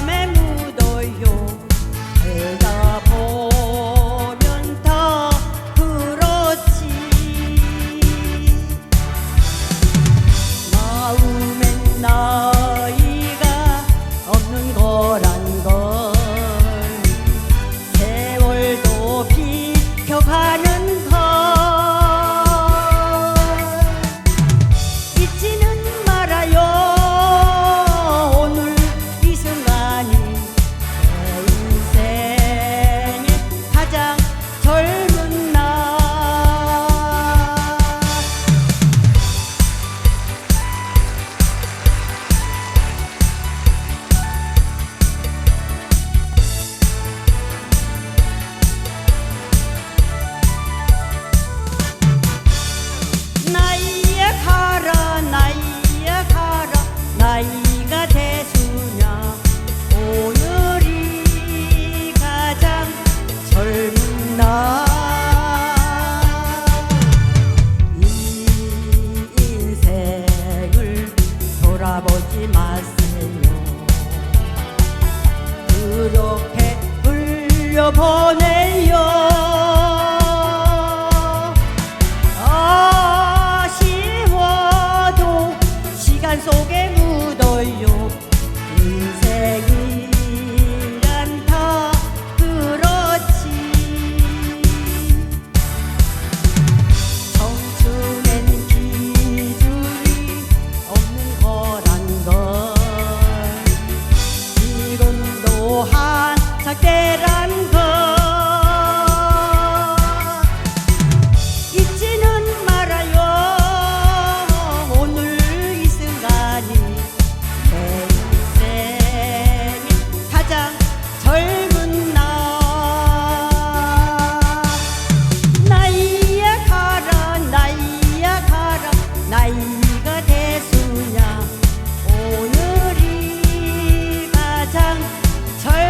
밤에 묻어요 해가 흘려보내요. 아쉬워도 시간 속에 묻어요. 인생이란 다 그렇지. 청춘엔 기준이 없는 거란 걸. 지금도 한창 때라 잘